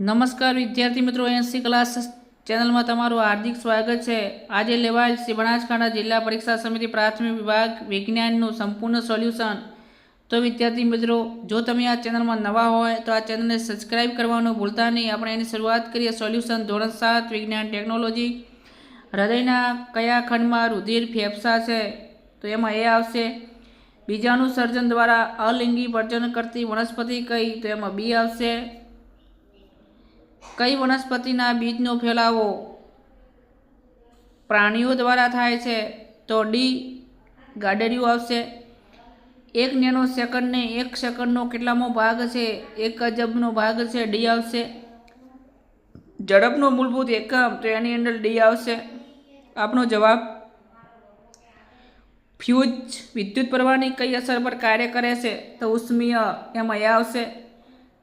નમસ્કાર વિદ્યાર્થી મિત્રો એનસી ક્લાસ ચેનલમાં તમારું હાર્દિક સ્વાગત છે. આજે લેવાયેલ શ્રી બનાસકાંઠા જિલ્લા પરીક્ષા સમિતિ પ્રાથમિક વિભાગ વિજ્ઞાનનું સંપૂર્ણ સોલ્યુશન. તો વિદ્યાર્થી મિત્રો, જો તમે આ ચેનલમાં નવા હોય, તો આ ચેનલને સબસ્ક્રાઇબ કરવાનું ભૂલતા નહીં. આપણે એની શરૂઆત કરીએ સોલ્યુશન ધોરણ સાત, વિજ્ઞાન ટેકનોલોજી. હૃદયના કયા ખંડમાં રુધિર ફેફસા છે? તો એમાં એ આવશે. બીજાનું સર્જન દ્વારા અલિંગી વર્જન કરતી વનસ્પતિ કઈ? તો એમાં બી આવશે. કઈ વનસ્પતિના બીજનો ફેલાવો પ્રાણીઓ દ્વારા થાય છે, તો ડી ગાડરિયું આવશે. એક નેનો સેકન્ડને એક સેકન્ડનો કેટલામો ભાગ છે, એક અજબનો ભાગ છે, ડી આવશે. ઝડપનો મૂળભૂત એકમ, તો એની અંદર ડી આવશે. આપનો જવાબ ફ્યુઝ વિદ્યુત પ્રવાહની કઈ અસર પર કાર્ય કરે છે, તો ઉષ્મીય એમાં એ આવશે.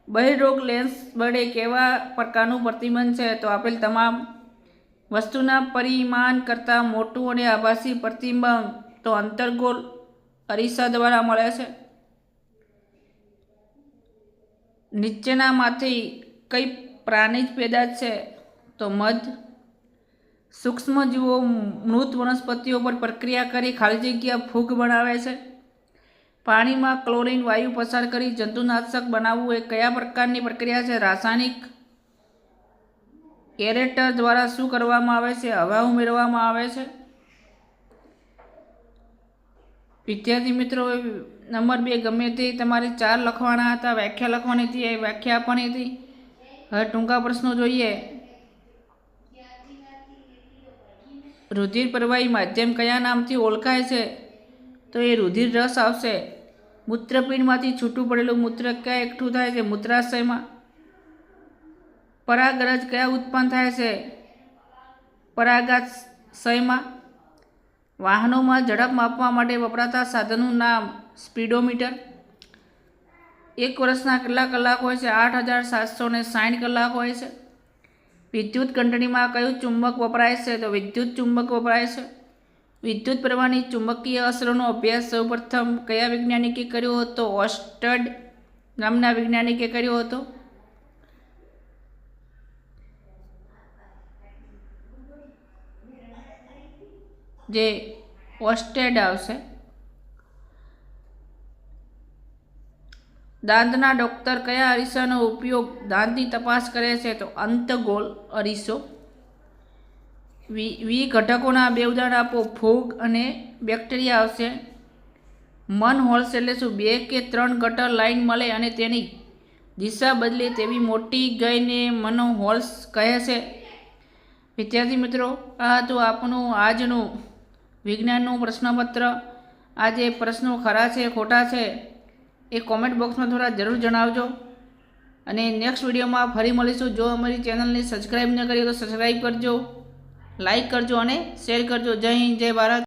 બહિર્રોગ લેન્સ વડે કેવા પ્રકારનું પ્રતિબંધ છે, તો આપેલ તમામ વસ્તુના પરિમાણ કરતાં મોટું અને આભાસી પ્રતિબંધ તો અંતર્ગોલ અરીસા દ્વારા મળે છે. નીચેનામાંથી કઈ પ્રાણી જ પેદા છે, તો મધ, સૂક્ષ્મજીવો, મૃત વનસ્પતિઓ પર પ્રક્રિયા કરી ખાલી જગ્યા ફૂગ બનાવે છે. પાણીમાં ક્લોરીન વાયુ પસાર કરી જંતુનાશક બનાવવું એ કયા પ્રકારની પ્રક્રિયા છે? રાસાયણિક એરેટર દ્વારા શું કરવામાં આવે છે? હવા ઉમેરવામાં આવે છે? વિદ્યાર્થી મિત્રો નંબર બે ગમે તે તમારે ચાર લખવાના હતા, વ્યાખ્યા લખવાની હતી, એ વ્યાખ્યા આપવાની હતી. હવે ટૂંકા પ્રશ્નો જોઈએ. રુધિર પ્રવાહી માધ્યમ કયા નામથી ઓળખાય છે? તો એ રુધિર રસ આવશે. મૂત્રપિંડમાંથી છૂટું પડેલું મૂત્ર ક્યાં એકઠું થાય છે? મૂત્રાશયમાં. પરાગરજ કયા ઉત્પન્ન થાય છે? પરાગાશયમાં. વાહનોમાં ઝડપ માપવા માટે વપરાતા સાધનનું નામ સ્પીડોમીટર. એક વર્ષના કેટલા કલાક હોય છે, આઠ હજાર સાતસો ને સાઠ કલાક હોય છે. વિદ્યુત ઘંટડીમાં કયું ચુંબક વપરાય છે? તો વિદ્યુત ચુંબક વપરાય છે. વિદ્યુત પ્રવાહની ચુંબકીય અસરોનો અભ્યાસ સૌપ્રથમ કયા વૈજ્ઞાનિકે કર્યો હતો? ઓસ્ટડ નામના વૈજ્ઞાનિકે કર્યો હતો? જે ઓસ્ટેડ આવશે. દાંતના ડૉક્ટર કયા અરીસાનો ઉપયોગ દાંતની તપાસ કરે છે? તો અંતગોલ અરીસો. વી વી ઘટકોના બે ઉદાહરણ આપો. ફૂગ અને બેક્ટેરિયા આવશે મન હોલ્સ એટલે શું? બે કે ત્રણ ગટર લાઈન મળે અને તેની દિશા બદલે તેવી મોટી ગઈને મનો હોલ્સ કહે છે વિદ્યાર્થી મિત્રો, આ હતું આપણું આજનું વિજ્ઞાનનું પ્રશ્નપત્ર. આ જે પ્રશ્નો ખરા છે, ખોટા છે, એ કોમેન્ટ બોક્સમાં થોડા જરૂર જણાવજો. અને નેક્સ્ટ વિડીયોમાં ફરી મળીશું. જો અમારી ચેનલને સબસ્ક્રાઈબ ન કરી તો સબસ્ક્રાઈબ કરજો. લાઈક કરજો અને શેર કરજો. જય હિન્દ જય ભારત.